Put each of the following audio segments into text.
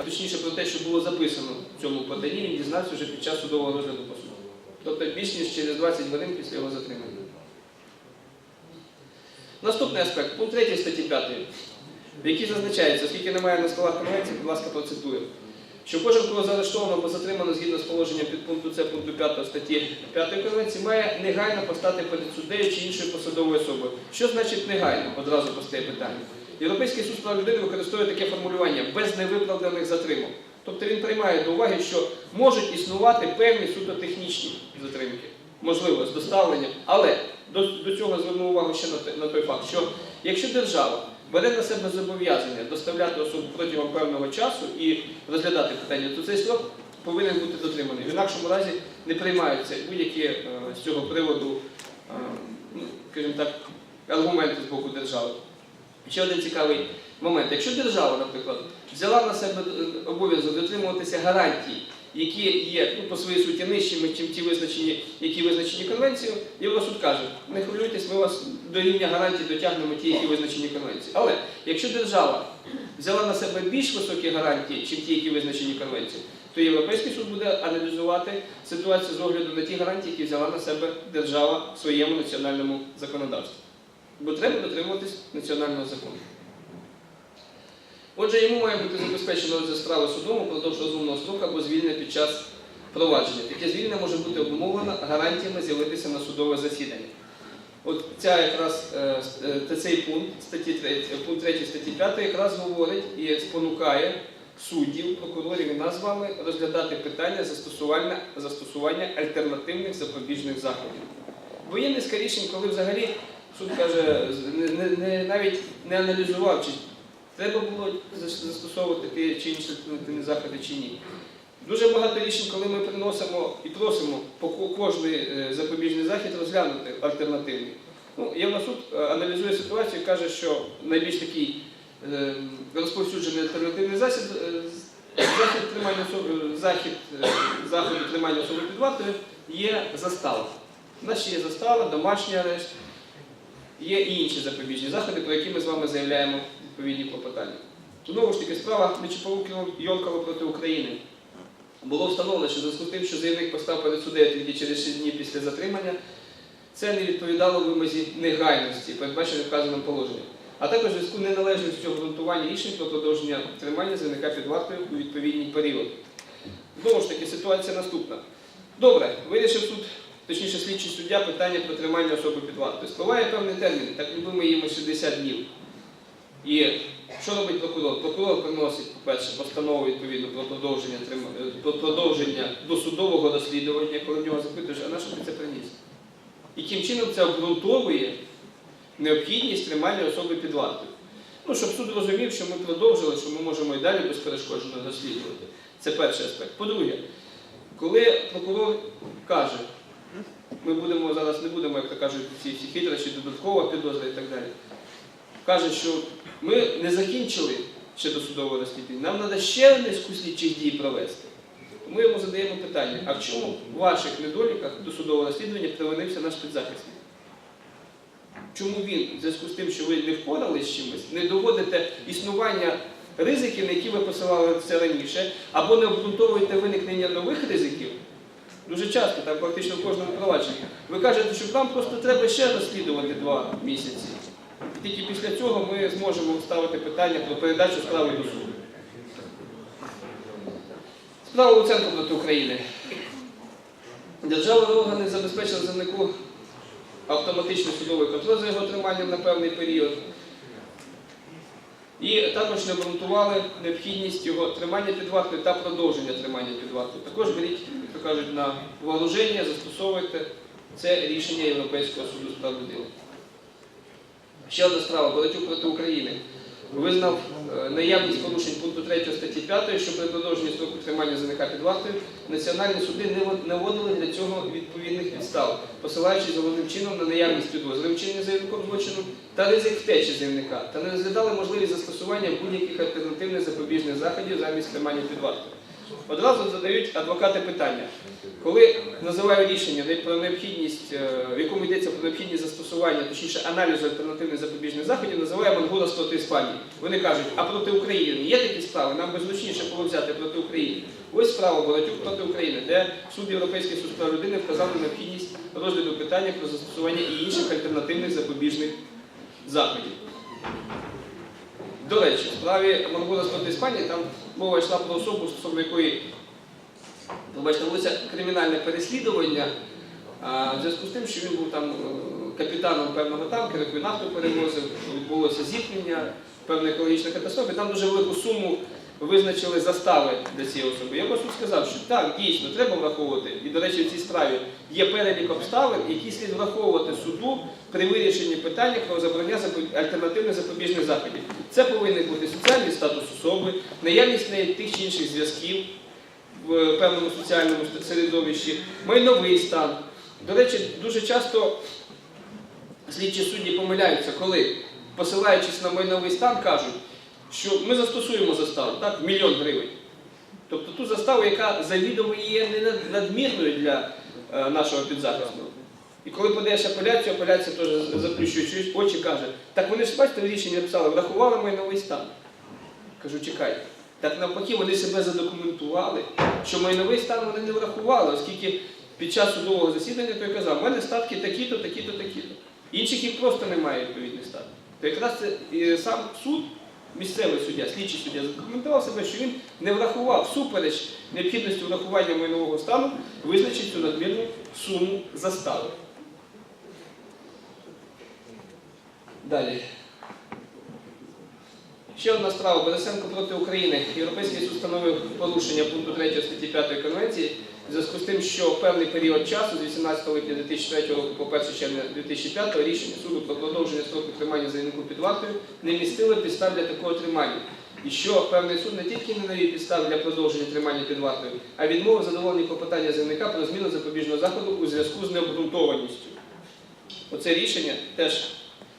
а точніше про те, що було записано в цьому поданні, він дізнався вже під час судового розгляду по суду. Тобто більш ніж через 20 годин після його затримання. Наступний аспект, пункт 3 статті 5, в якій зазначається, оскільки немає на столах конвенції, будь ласка, процитую, що кожен, кого заарештовано або затримано згідно з положенням підпункту С пункту 5 статті 5 конвенції, має негайно постати перед суддею чи іншою посадовою особою. Що значить негайно? Одразу постає питання. Європейський суд прав людини використовує таке формулювання без невиправданих затримок. Тобто він приймає до уваги, що можуть існувати певні суто технічні затримки, можливо, з доставленням, але до, до цього зверну увагу ще на, на той факт, що якщо держава бере на себе зобов'язання доставляти особу протягом певного часу і розглядати питання, то цей строк повинен бути дотриманий. В інакшому разі не приймаються будь-які е, з цього приводу, е, ну, скажімо так, аргументи з боку держави. Ще один цікавий момент. Якщо держава, наприклад, взяла на себе е, обов'язок дотримуватися гарантій, які є ну, по своїй суті нижчими, ніж ті визначені, які визначені конвенцією, Євросуд каже, не хвилюйтесь, ми вас до рівня гарантій дотягнемо ті, які визначені конвенцією. Але якщо держава взяла на себе більш високі гарантії, ніж ті, які визначені конвенцією, то Європейський суд буде аналізувати ситуацію з огляду на ті гарантії, які взяла на себе держава в своєму національному законодавстві. Бо треба дотримуватись національного закону. Отже, йому має бути забезпечено розгляд справи судом упродовж розумного строку або звільнення під час провадження. Таке звільнення може бути обумовлено гарантіями з'явитися на судове засідання. От ця якраз е, е, цей пункт статті 3, пункт 3 статті 5 якраз говорить і спонукає суддів, прокурорів і нас з вами розглядати питання застосування, застосування альтернативних запобіжних заходів. Бо є низка коли взагалі суд каже, не, не, навіть не аналізував, чи треба було застосовувати чи інші альтернативні заходи чи ні. Дуже багато рішень, коли ми приносимо і просимо по кожний е, запобіжний захід розглянути альтернативний. Ну, Євросуд е, аналізує ситуацію каже, що найбільш такий е, розповсюджений альтернативний засіб, е, захід тримання захід заходу тримання особи під вартою є застава. У нас ще є застава, домашній арешт, є і інші запобіжні заходи, про які ми з вами заявляємо відповідні клопотання. Знову ж таки, справа Нечиповук Йонкова проти України. Було встановлено, що зв'язку тим, що заявник постав перед суддею через 6 днів після затримання, це не відповідало вимозі негайності, передбаченій вказаним положенням, а також зв'язку неналежністю обґрунтування рішень про продовження тримання заявника під вартою у відповідній період. Знову ж таки, ситуація наступна. Добре, вирішив суд, точніше слідчий суддя, питання про тримання особи під вартою. Спливає певний термін, так любимо їм 60 днів. І що робить прокурор? Прокурор приносить, по-перше, постанову відповідно про продовження, е, про продовження досудового розслідування, коли в нього запитуєш, а на що ти це приніс? І чином це обґрунтовує необхідність тримання особи під вартою. Ну, щоб суд розумів, що ми продовжили, що ми можемо і далі безперешкоджено розслідувати. Це перший аспект. По-друге, коли прокурор каже, ми будемо зараз не будемо, як то кажуть, ці всі хитрощі, додаткова підозра і так далі. Каже, що ми не закінчили ще досудове розслідування, нам треба ще низку слідчих дій провести. Ми йому задаємо питання, а в чому в ваших недоліках досудового розслідування провинився наш підзахисник? Чому він, в зв'язку з тим, що ви не впоралися з чимось, не доводите існування ризиків, на які ви посилали це раніше, або не обґрунтовуєте виникнення нових ризиків? Дуже часто, так практично в кожному провадженні. Ви кажете, що нам просто треба ще розслідувати два місяці. І тільки після цього ми зможемо ставити питання про передачу справи до суду. Справа у центру проти України. Державні органи забезпечили заявнику автоматичний судовий контроль за його триманням на певний період. І також не обґрунтували необхідність його тримання під вартою та продовження тримання під вартою. Також беріть, як то кажуть, на вооруження, застосовуйте це рішення Європейського суду з прав людини. Ще одна справа, Боротюк проти України. Визнав е, наявність порушень пункту 3 статті 5, що при продовженні строку тримання ЗНК під вартою національні суди не вод- не вводили для цього відповідних підстав, посилаючись головним чином на наявність підозри вчинення заявником злочину та ризик втечі заявника, та не розглядали можливість застосування будь-яких альтернативних запобіжних заходів замість тримання під вартою. Одразу задають адвокати питання. Коли називаю рішення про необхідність, е, в якому йдеться про необхідність застосування, точніше аналізу альтернативних запобіжних заходів, називає Монгула проти Іспанії. Вони кажуть, а проти України є такі справи, нам би зручніше було взяти проти України. Ось справа Боротюк проти України, де суд Європейський суд прав людини вказав на необхідність розгляду питання про застосування і інших альтернативних запобіжних заходів. До речі, в справі Монгула проти Іспанії там мова йшла про особу, стосовно якої Пробачте, велося кримінальне переслідування в зв'язку з тим, що він був там е, капітаном певного танкера, який нафту перевозив, відбулося зіткнення, певна екологічна катастрофа. і Там дуже велику суму визначили застави для цієї особи. Я просто сказав, що так, дійсно, треба враховувати. І, до речі, в цій справі є перелік обставин, які слід враховувати суду при вирішенні питання про забрання альтернативних запобіжних заходів. Це повинен бути соціальний статус особи, наявність неї тих чи інших зв'язків в певному соціальному середовищі, майновий стан. До речі, дуже часто слідчі судді помиляються, коли, посилаючись на майновий стан, кажуть, що ми застосуємо заставу, так, мільйон гривень. Тобто ту заставу, яка завідомо є не надмірною для е, нашого підзахисного. І коли подаєш апеляцію, апеляція теж заплющуючи очі каже, так вони ж бачите, в рішенні написали, врахували майновий стан. Кажу, чекайте. Так навпаки, вони себе задокументували, що майновий стан вони не врахували, оскільки під час судового засідання той казав, в мене статки такі-то, такі-то, такі-то. Інших їх просто немає відповідних статків. То якраз це сам суд, місцевий суддя, слідчий суддя, задокументував себе, що він не врахував всупереч необхідності врахування майнового стану, визначить цю надмірну суму застави. Далі. Ще одна справа. Борисенко проти України. Європейський суд встановив порушення пункту 3 статті 5 Конвенції в зв'язку з тим, що певний період часу з 18 липня 2003 року по 1 червня 2005 рішення суду про продовження строку тримання заявнику під вартою не містило підстав для такого тримання. І що певний суд не тільки не навів підстав для продовження тримання під вартою, а відмовив задоволені клопотання заявника про зміну запобіжного заходу у зв'язку з необґрунтованістю. Оце рішення теж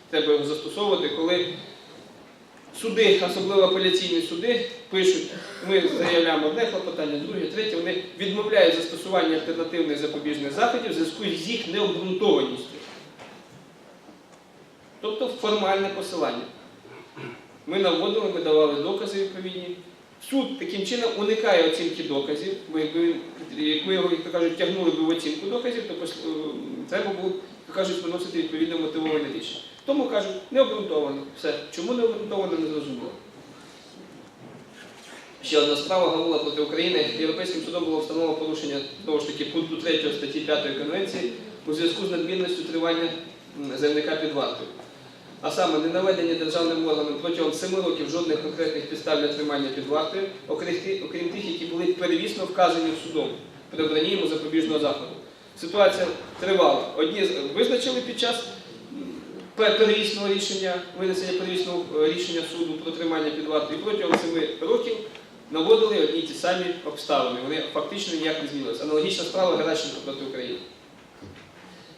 треба застосовувати, коли суди, особливо апеляційні суди, пишуть, ми заявляємо одне клопотання, друге, третє, вони відмовляють застосування альтернативних запобіжних заходів в зв'язку з їх необґрунтованістю. Тобто формальне посилання. Ми наводили, ми давали докази відповідні. Суд таким чином уникає оцінки доказів, якби він- якби його, як кажуть, тягнули б в оцінку доказів, то е, треба було, як кажуть, виносити відповідне мотивоване рішення. Тому кажуть, не обґрунтовано. Все. Чому не обґрунтовано, не зрозуміло. Ще одна справа Гавула проти України. Європейським судом було встановлено порушення знову ж таки пункту 3 статті 5 Конвенції у зв'язку з надмірністю тривання м, заявника під вартою. А саме не наведення державним органам протягом 7 років жодних конкретних підстав для тримання під вартою, окрім тих, які були первісно вказані судом при обранні йому запобіжного заходу. Ситуація тривала. Одні визначили під час м, пер- первісного рішення, винесення первісного е, рішення суду про тримання під вартою, протягом 7 років наводили одні й ті самі обставини. Вони фактично ніяк не змінилися. Аналогічна справа Геращенко проти України.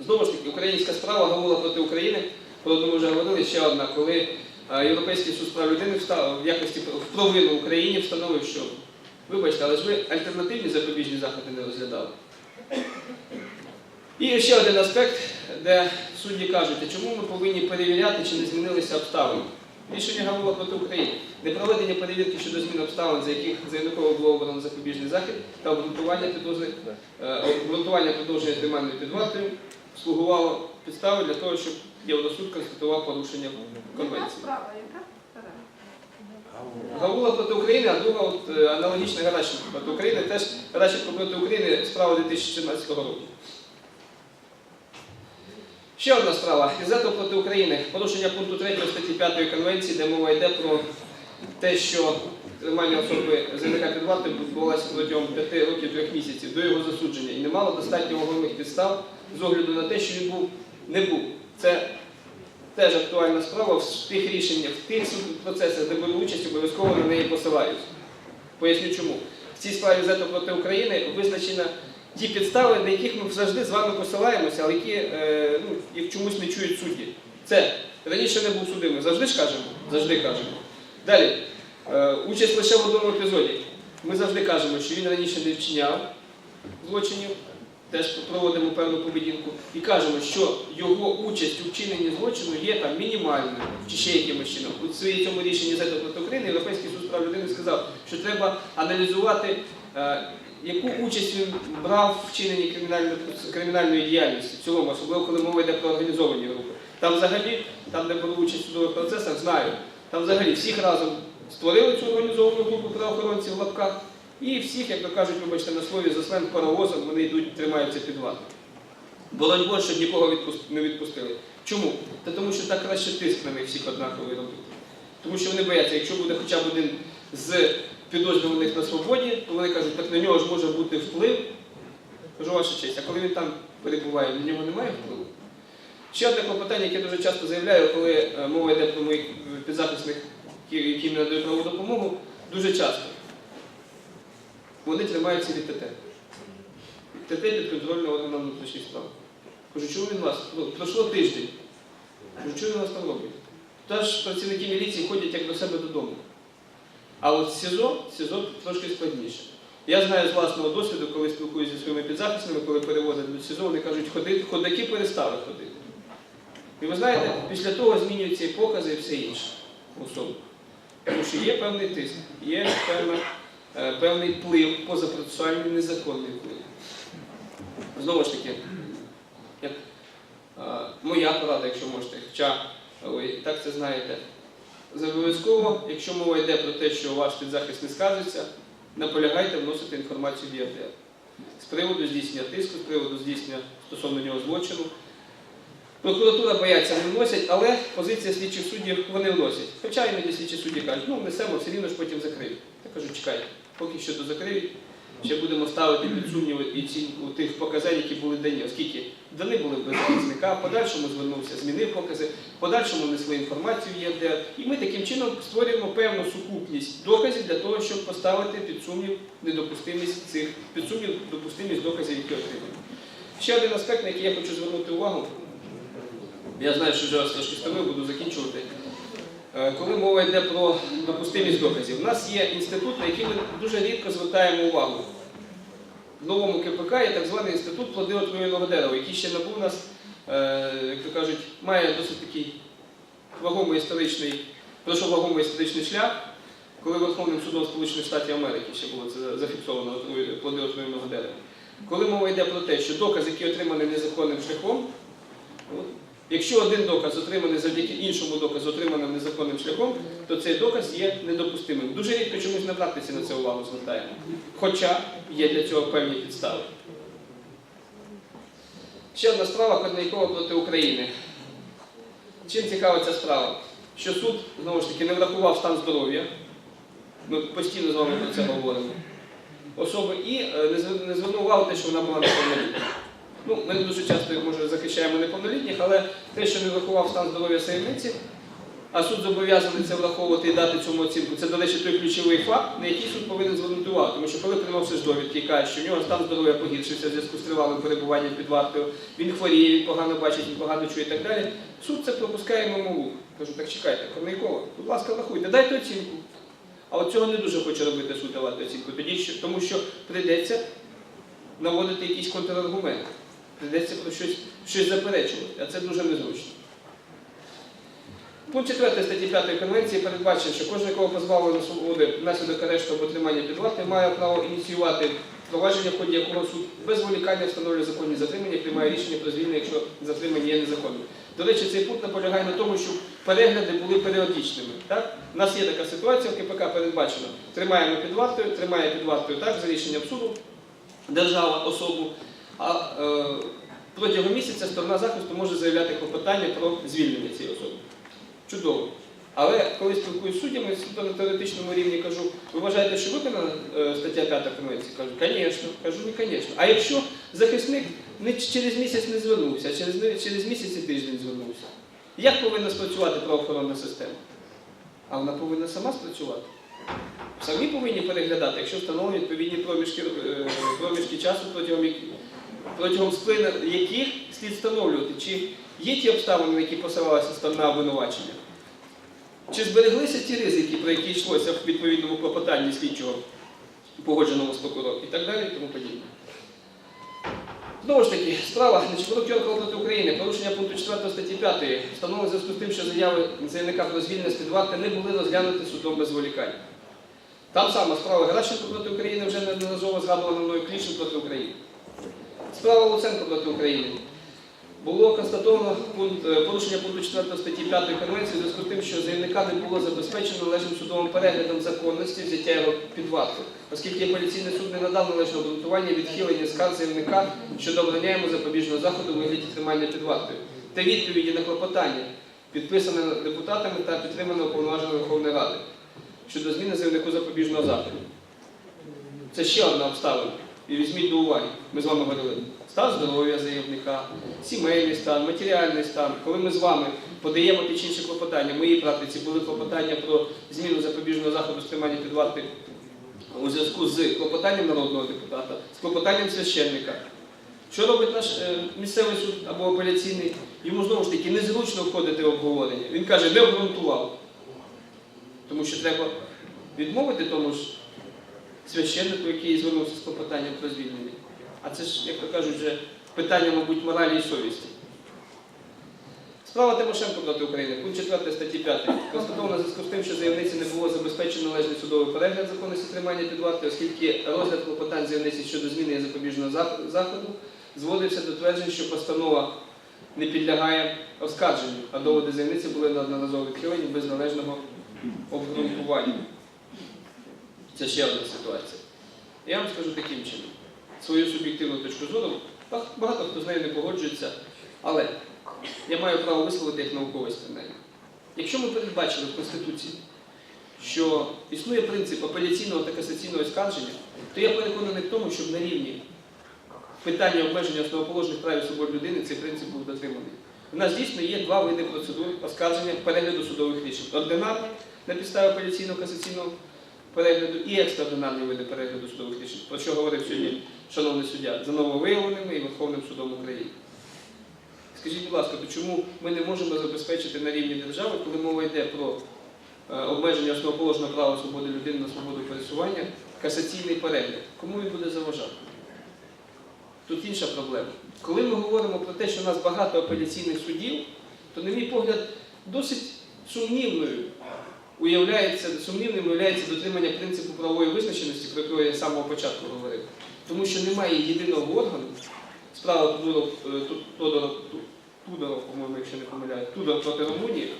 Знову ж таки, українська справа Гавула проти України, про одну ми вже говорили, ще одна, коли е, Європейський суд прав людини в якості в провину Україні встановив, що вибачте, але ж ви альтернативні запобіжні заходи не розглядали. І ще один аспект, де судді кажуть, чому ми повинні перевіряти, чи не змінилися обставини. Рішення Гавула проти України. Непроведення перевірки щодо змін обставин, за яких заявниково було обрано запобіжний захід та обґрунтування е, продовження тримання під вартою слугувало підставою для того, щоб Євросуд констатував порушення конвенції. Гавула проти України, а друга от, е, аналогічна Геращенко проти України, теж Геращенко проти України справа 2014 року. Ще одна справа. Ізето проти України. Порушення пункту 3 статті 5 Конвенції, де мова йде про те, що тримання особи заявника під вартою відбувалося протягом 5 років 3 місяців до його засудження і не мало достатньо вагомих підстав з огляду на те, що він був не був. Це теж актуальна справа в тих рішеннях, в тих процесах, де беру участь, обов'язково на неї посилаюсь. Поясню чому. В цій справі зето проти України визначено ті підстави, на яких ми завжди з вами посилаємося, але які е, ну, їх чомусь не чують судді. Це раніше не був судимий. Завжди ж кажемо? Завжди кажемо. Далі. Е, участь лише в одному епізоді. Ми завжди кажемо, що він раніше не вчиняв злочинів, теж проводимо певну поведінку, і кажемо, що його участь у вчиненні злочину є там мінімальною чи ще якимось чином. У цьому рішенні проти України Європейський суд прав людини сказав, що треба аналізувати, е, яку участь він брав в вчиненні кримінальної, діяльності в цілому, особливо коли мова йде про організовані групи. Там взагалі, там, де беру участь в судових процесах, знаю, там взагалі всіх разом створили цю організовану групу правоохоронців в лапках, і всіх, як то кажуть, вибачте на слові, за сленг паровозом вони йдуть, тримаються під вартою. Боронь Боже, щоб нікого не відпустили. Чому? Та тому що так краще тиск на них всіх однаковий робити. Тому що вони бояться, якщо буде хоча б один з підозрюваних на свободі, то вони кажуть, так на нього ж може бути вплив. Кажу ваша честь, а коли він там перебуває, на нього немає впливу. Ще одне клопотання, яке я дуже часто заявляю, коли е, мова йде про моїх підзахисних, які мені надають правову допомогу, дуже часто. Вони тримаються від ТТ. ТТ підконтрольного органу внутрішніх справ. Кажу, чому він вас? Ну, пройшло тиждень. Кажу, чого він вас там робить? Та ж працівники міліції ходять як до себе додому. А от СІЗО, СІЗО трошки складніше. Я знаю з власного досвіду, коли спілкуюся зі своїми підзахисними, коли переводять до СІЗО, вони кажуть, ходити, ходаки перестали ходити. І ви знаєте, після того змінюються і покази і все інше особи. Тому що є певний тиск, є певна, е, певний вплив, позапроцесуальний незаконний вплив. Знову ж таки, як е, моя порада, якщо можете, хоча ви так це знаєте, обов'язково, якщо мова йде про те, що ваш підзахист не скажеться, наполягайте вносити інформацію в ЄРДР. З приводу здійснення тиску, з приводу здійснення стосовно нього злочину. Прокуратура бояться, не вносять, але позиція слідчих суддів вони вносять. Хоча іноді слідчі судді кажуть, ну внесемо, все рівно ж потім закриють. Я кажу, чекайте, поки що то закриють, ще будемо ставити під сумнів і оцінку тих показань, які були дані, оскільки дані були без захисника, подальшому звернувся, змінив покази, подальшому несли інформацію в ЄРДР. І ми таким чином створюємо певну сукупність доказів для того, щоб поставити під сумнів недопустимість цих, під сумнів допустимість доказів, які отримані. Ще один аспект, на який я хочу звернути увагу. Я знаю, що вже трошки стомив, буду закінчувати. Е, Коли мова йде про допустимість доказів, у нас є інститут, на який ми дуже рідко звертаємо увагу. В новому КПК є так званий інститут плоди отруєного дерева, який ще набув нас, е, як то кажуть, має досить такий вагомий історичний, пройшов вагомий історичний шлях, коли Верховним судом Сполучених Штатів Америки ще було це зафіксовано плоди отруєного дерева. Коли мова йде про те, що доказ, який отриманий незаконним шляхом, Якщо один доказ отриманий завдяки іншому доказу, отриманим незаконним шляхом, то цей доказ є недопустимим. Дуже рідко чомусь на практиці на це увагу звертаємо. Хоча є для цього певні підстави. Ще одна справа Корнейкова проти України. Чим цікава ця справа? Що суд, знову ж таки, не врахував стан здоров'я. Ми постійно з вами про це говоримо. Особи і е, не зв- не звернув увагу те, що вона була неповнолітня. Ну, ми не дуже часто може захищаємо неповнолітніх, але те, що не врахував стан здоров'я саємниці, а суд зобов'язаний це враховувати і дати цьому оцінку. Це, до речі, той ключовий факт, на який суд повинен звернути увагу. Тому що коли приносиш довідки і кажеш, що в нього стан здоров'я погіршився в зв'язку з тривалим перебуванням під вартою, він хворіє, він погано бачить, він погано чує і так далі. Суд це пропускає вух. Кажу, так чекайте, Корнейкова, будь ласка, врахуйте, дайте оцінку. А от цього не дуже хоче робити суд давати оцінку, тоді що, тому що прийдеться наводити якісь контраргументи. Прийдеться про щось, щось заперечувати, а це дуже незручно. Пункт 4 статті 5 Конвенції передбачено, що кожен, кого позбавлено свободи внаслідок арешту або тримання під вартою, має право ініціювати провадження, в ході якого суд без зволікання встановлює законні затримання, приймає рішення про звільнення, якщо затримання є незаконним. До речі, цей пункт наполягає на тому, щоб перегляди були періодичними. Так? У нас є така ситуація, в КПК передбачено. Тримаємо під вартою, тримає під вартою так, за рішенням суду, держава, особу. А е, протягом місяця сторона захисту може заявляти клопотання про звільнення цієї особи. Чудово. Але коли спілкуюсь з суддями, суто на теоретичному рівні кажу, ви вважаєте, що виконана е, стаття 5 конвенції? Кажу, звісно. Кажу, не звісно. А якщо захисник не через місяць не звернувся, а через, через місяць і тиждень звернувся, як повинна спрацювати правоохоронна система? А вона повинна сама спрацювати. Самі повинні переглядати, якщо встановлені відповідні проміжки, е, проміжки часу, протягом, яких- протягом сплину яких слід встановлювати, чи є ті обставини, на які посилалася сторона обвинувачення, чи збереглися ті ризики, про які йшлося в відповідному клопотанні слідчого, погодженому з прокурором і так далі, і тому подібне. Знову ж таки, справа Нечепорук Йоркова проти України, порушення пункту 4 статті 5 встановлено зв'язку з тим, що заяви заявника про звільнення під не були розглянуті судом без зволікань. Там сама справа Геращенко проти України вже неодноразово згадувана мною Клішин проти України. Справа Луценко проти України. Було констатовано е, порушення пункту 4 статті 5 Конвенції в зв'язку з тим, що заявника не було забезпечено належним судовим переглядом законності взяття його під варту, оскільки апеляційний суд не надав належного обґрунтування відхилення скарг заявника щодо обрання йому запобіжного заходу у вигляді тримання під вартою та відповіді на клопотання, підписане депутатами та підтримане уповноваженою Верховної Ради щодо зміни заявнику запобіжного заходу. Це ще одна обставина. І візьміть до уваги, ми з вами говорили, стан здоров'я заявника, сімейний стан, матеріальний стан. Коли ми з вами подаємо ті чи інші клопотання, в моїй практиці були клопотання про зміну запобіжного заходу стримання під варти у зв'язку з клопотанням народного депутата, з клопотанням священника. Що робить наш е, місцевий суд або апеляційний? Йому знову ж таки незручно входити в обговорення. Він каже, не обґрунтував. Тому що треба відмовити тому ж священнику, який звернувся з клопотанням про звільнення. А це ж, як то кажуть, вже питання, мабуть, моралі і совісті. Справа Тимошенко проти України, пункт 4 статті 5. Констатовано зв'язку з тим, що заявниці не було забезпечено належний судовий перегляд законності тримання під вартою, оскільки розгляд клопотань заявниці щодо зміни запобіжного заходу зводився до тверджень, що постанова не підлягає оскарженню, а доводи заявниці були неодноразово відхилені без належного обґрунтування. Це ще одна ситуація. Я вам скажу таким чином. Свою суб'єктивну точку зору, багато хто з нею не погоджується, але я маю право висловити як науковець принаймні. Якщо ми передбачили в Конституції, що існує принцип апеляційного та касаційного скарження, то я переконаний в тому, щоб на рівні питання обмеження основоположних прав і свобод людини цей принцип був дотриманий. У нас дійсно є два види процедур оскарження перегляду судових рішень. Ординарний на підставі апеляційного касаційного перегляду і екстраординарні види перегляду судових рішень, про що говорив сьогодні шановний суддя, за нововиявленими і Верховним судом України. Скажіть, будь ласка, то чому ми не можемо забезпечити на рівні держави, коли мова йде про е, обмеження основоположного права свободи людини на свободу пересування, касаційний перегляд? Кому він буде заважати? Тут інша проблема. Коли ми говоримо про те, що у нас багато апеляційних судів, то, на мій погляд, досить сумнівною уявляється, сумнівним уявляється дотримання принципу правової визначеності, про яку я з самого початку говорив. Тому що немає єдиного органу, справа Тудоров, е, Ту- Тодоров, Ту- Тудоров, по-моєму, якщо не помиляю, Тудор проти Румунії,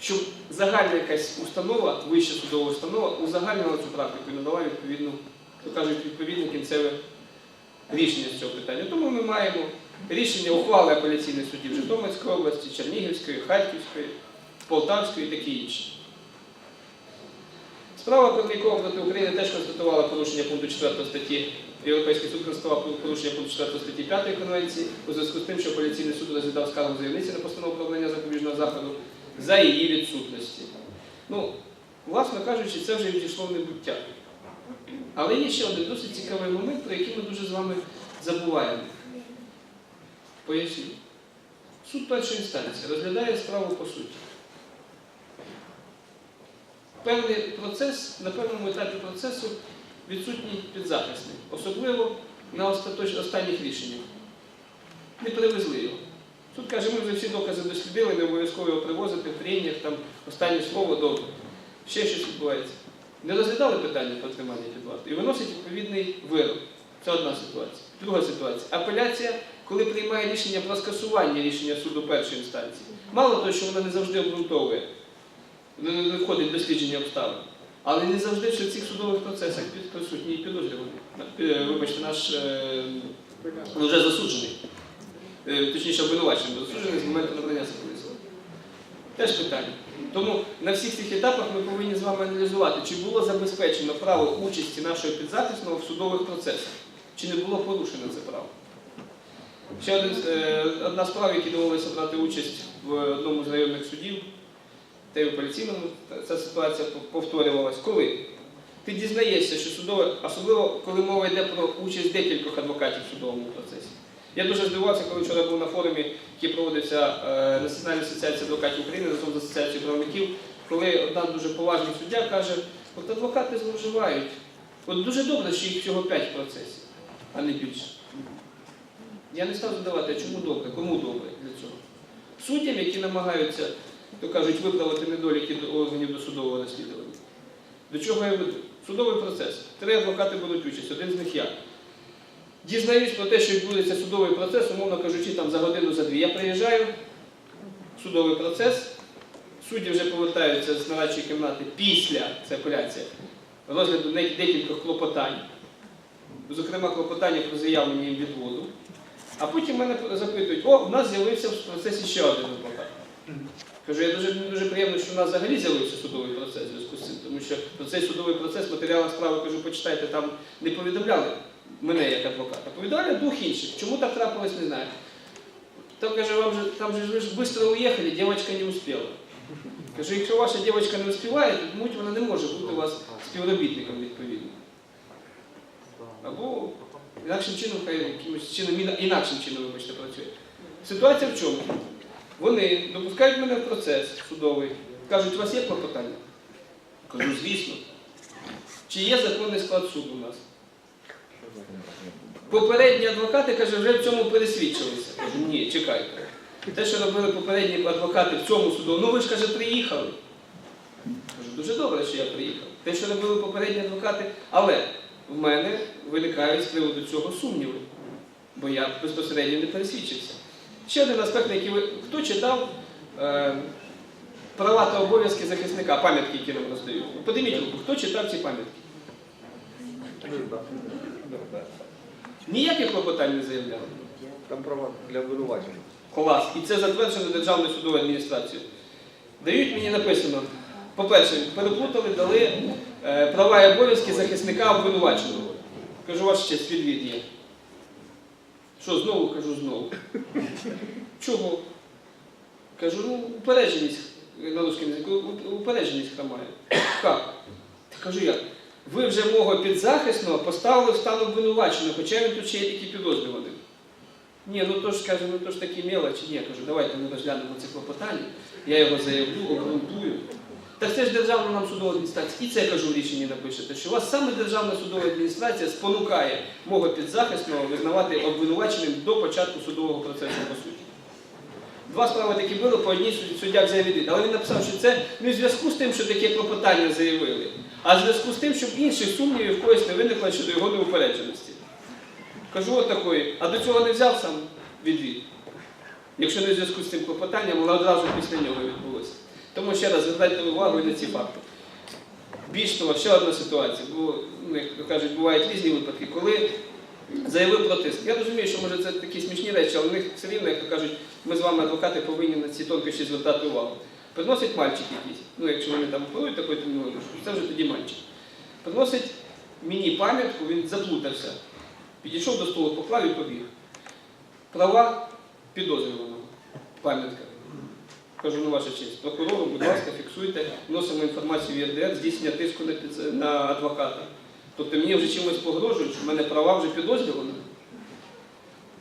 щоб загальна якась установа, вища судова установа, узагальнила цю практику і надала відповідну, то кажуть, відповідне кінцеве рішення з цього питання. Тому ми маємо рішення ухвали апеляційних судів Житомирської області, Чернігівської, Харківської, Полтавської і такі інші. Справа Корнікова проти України теж констатувала порушення пункту 4 статті Європейський суд констатував порушення пункту 4 статті 5 Конвенції у зв'язку з тим, що апеляційний суд розглядав скаргу заявниці на постанову про запобіжного заходу за її відсутності. Ну, власно кажучи, це вже відійшло в небуття. Але є ще один досить цікавий момент, про який ми дуже з вами забуваємо. Поясню. Суд першої інстанції розглядає справу по суті. Певний процес, на певному етапі процесу відсутній підзахисний, особливо на остаточ... останніх рішеннях. Не привезли його. Суд каже, ми вже всі докази дослідили, не обов'язково його привозити в прениях, там останнє слово добре. Ще щось відбувається. Не розглядали питання про тримання під і виносять відповідний вирок. Це одна ситуація. Друга ситуація. Апеляція, коли приймає рішення про скасування рішення суду першої інстанції. Мало того, що вона не завжди обґрунтовує, не входить дослідження обставин. Але не завжди в цих судових процесах присутній підозрюваний. Е, Вибачте, наш е, вже засуджений, Е, точніше обвинувачений, засуджений з моменту набрання законодавства. Теж питання. Тому на всіх цих етапах ми повинні з вами аналізувати, чи було забезпечено право участі нашого підзахисного в судових процесах, чи не було порушено це право. Ще один, одна справа, якій довелося брати участь в одному з районних судів, та й в апеляційному ця ситуація повторювалась. Коли? Ти дізнаєшся, що судове, особливо коли мова йде про участь декількох адвокатів в судовому процесі. Я дуже здивувався, коли вчора був на форумі, який проводився е, Національна асоціація адвокатів України разом з асоціацією правників, коли одна дуже поважний суддя каже, от адвокати зловживають От дуже добре, що їх всього 5 в процесі, а не більше. Я не став задавати, чому добре, кому добре для цього. Суддям, які намагаються, то кажуть, виправити недоліки до органів досудового розслідування. До чого я веду? Судовий процес. Три адвокати беруть участь, один з них я. Дізнаюсь про те, що відбудеться судовий процес, умовно кажучи, там за годину, за дві. Я приїжджаю, судовий процес, судді вже повертаються з нарадчої кімнати після, це апеляція, розгляду декількох клопотань, зокрема клопотання про заявлення їм відводу. А потім мене запитують, о, у нас з'явився в процесі ще один адвокат. Кажу, я дуже, мені дуже приємно, що у нас взагалі з'явився судовий процес в зв'язку з цим, тому що про цей судовий процес матеріали справи, кажу, почитайте, там не повідомляли мене як адвоката, повідомляли двох інших. Чому так трапилось, не знаю. Там каже, вам же, там же ви ж швидко уїхали, дівчинка не успіла. Кажу, якщо ваша дівчинка не успіває, то вона не може бути у вас співробітником відповідно. Або інакшим чином, хай якимось чином, інакшим чином, вибачте, працює. Ситуація в чому? Вони допускають мене в процес судовий, кажуть, у вас є клопотання? Кажу, звісно. Чи є законний склад суду у нас? Попередні адвокати, каже, вже в цьому пересвідчилися. Кажу, ні, чекайте. Те, що робили попередні адвокати в цьому суду, ну ви ж каже, приїхали. Кажу, дуже добре, що я приїхав. Те, що робили попередні адвокати, але в мене виникають з приводу цього сумніви, бо я безпосередньо не пересвідчився. Ще один аспект, на який ви. Хто читав е, права та обов'язки захисника, пам'ятки, які нам роздають? Подивіть руку, хто читав ці пам'ятки? Ніяких клопотань не заявляли. Там права для обвинувачення. Клас. І це затверджено Державною судовою адміністрацією. Дають мені написано, по-перше, переплутали, дали е, права і обов'язки захисника обвинуваченого. Кажу, ваш ще відвід є. Що, знову кажу знову. Чого? Кажу, ну, упередженість на русском язику, упередженість хромає. Як? Та кажу як? Ви вже мого підзахисного поставили в стан обвинуваченого, хоча він тут ще є тільки підозрюваний. Ні, ну то ж каже, ну то ж такі мелочі. Ні, кажу, давайте ми розглянемо це клопотання, я його заявлю, обґрунтую. Так це ж державна нам судова адміністрація. І це кажу в рішенні напишете, що вас саме державна судова адміністрація спонукає мого підзахисного визнавати обвинуваченим до початку судового процесу по суті. Два справи такі були, по одній суддя взяв відвід. Але він написав, що це не в зв'язку з тим, що таке клопотання заявили, а в зв'язку з тим, щоб інших сумнівів в когось не виникло щодо його неупередженості. Кажу отакої, а до цього не взяв сам відвід. Якщо не в зв'язку з цим клопотанням, але одразу після нього відбулося. Тому ще раз звертайте увагу і на ці факти. Більш того, ще одна ситуація, бо, ну, як кажуть, бувають різні випадки, коли заявив про тиск. Я розумію, що може це такі смішні речі, але в них все рівно, як кажуть, ми з вами, адвокати, повинні на ці тонкощі звертати увагу. Приносить мальчик якийсь, ну якщо вони там оперують такою термінологією, це вже тоді мальчик. Приносить мені пам'ятку, він заплутався. Підійшов до столу, поклав і побіг. Права підозрюваного. Пам'ятка. Кажу, ну ваша честь, прокурору, будь ласка, фіксуйте, вносимо інформацію в ЄРДР, здійснення тиску на, на адвоката. Тобто мені вже чимось погрожують, що в мене права вже підозрювані.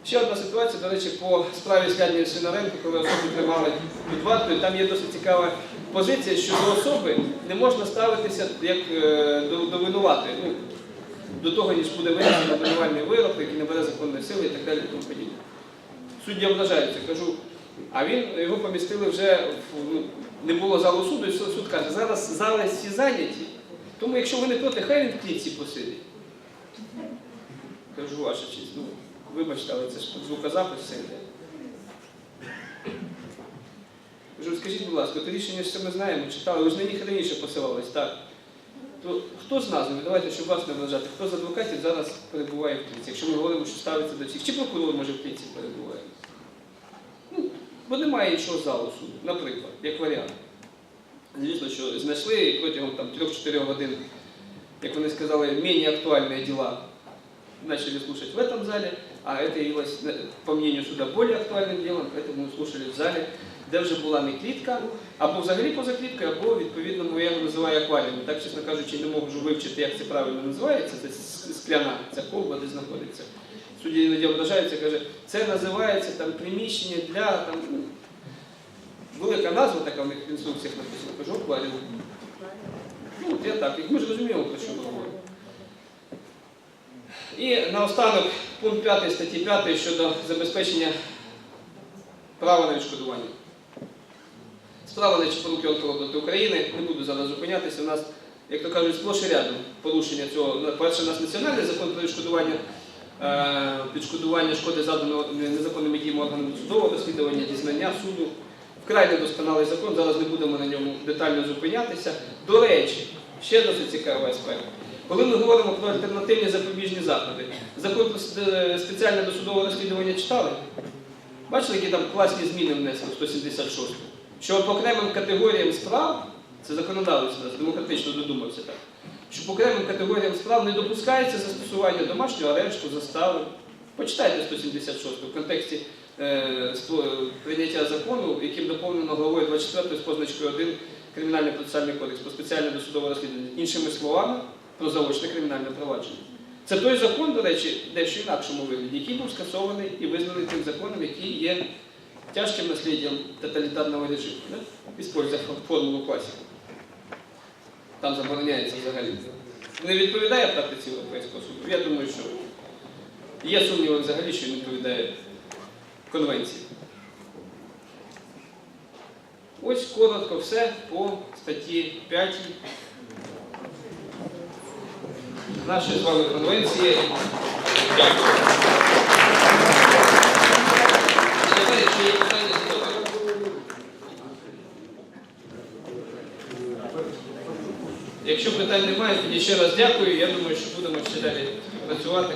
Ще одна ситуація, до речі, по справі Слядні Свинаренко, коли особу тримали під вартою, там є досить цікава позиція, що до особи не можна ставитися як е, до, до винуватої. Ну, до того, ніж буде винесено обвинувальний вирок, який набере законної сили і так далі. і Тому подібне. Судді ображаються, кажу, а він його помістили вже в ну, не було залу суду, і суд каже, зараз зали всі зайняті. Тому якщо ви не проти, хай він в клітці посидить. Кажу, ваша честь, ну вибачте, але це ж звукозапис все йде. Кажу, скажіть, будь ласка, то рішення що ми знаємо, читали, ви ж на них раніше посилались, так. То хто з нас, ну, давайте, щоб вас не вважати, хто з адвокатів зараз перебуває в клітці, якщо ми говоримо, що ставиться до всіх, чи прокурор може в клітці перебуває? Ну, бо немає іншого залу суду, наприклад, як варіант. Звісно, що знайшли протягом там, 3-4 годин, як вони сказали, менее актуальные дела начали слушать в этом зале, а это явилось, э, по мнению суда, более актуальним делом, поэтому мы слушали в залі, де вже була не клітка, або взагалі поза кліткою, або відповідно, ну, я його називаю акваріумом. Так, чесно кажучи, не можу вивчити, як це правильно називається, це с- скляна, ця колба, де знаходиться. Судді іноді ображаються, каже, це називається там приміщення для там, ну, велика назва така в них в інструкціях написано, кажу, акваріум. Ну, от я так, ми ж розуміємо, про що говоримо. І наостанок пункт 5 статті 5 щодо забезпечення права на відшкодування. Справа на поруки проти України, не буду зараз зупинятися. У нас, як то кажуть, сплош і рядом порушення цього. Перше, у нас національний закон про відшкодування, відшкодування шкоди заданого незаконними діями органами судового розслідування, дізнання суду. Вкрай недосконалий закон, зараз не будемо на ньому детально зупинятися. До речі, ще досить цікавий аспект. Коли ми говоримо про альтернативні запобіжні заходи, закон е, спеціальне досудове розслідування читали? Бачили, які там класні зміни внесли в 176 Що по окремим категоріям справ, це законодавець нас демократично додумався так, що окремим категоріям справ не допускається застосування домашнього арешту, застави. Почитайте 176 в контексті е, прийняття закону, яким доповнено главою 24 з позначкою 1 Кримінальний процесуальний кодекс про спеціальне досудове розслідування. Іншими словами, про заочне кримінальне провадження. Це той закон, до речі, дещо інакшому вигляді, який був скасований і визнаний тим законом, який є тяжким насліддям тоталітарного режиму. Да? Іспользуя формулу класіку. Там забороняється взагалі. Не відповідає практиці Європейського суду? Я думаю, що є сумніви взагалі, що він відповідає конвенції. Ось коротко все по статті 5 нашої з вами конвенції. Дякую. Якщо Якщо питань немає, тоді ще раз дякую. Я думаю, що будемо ще далі працювати.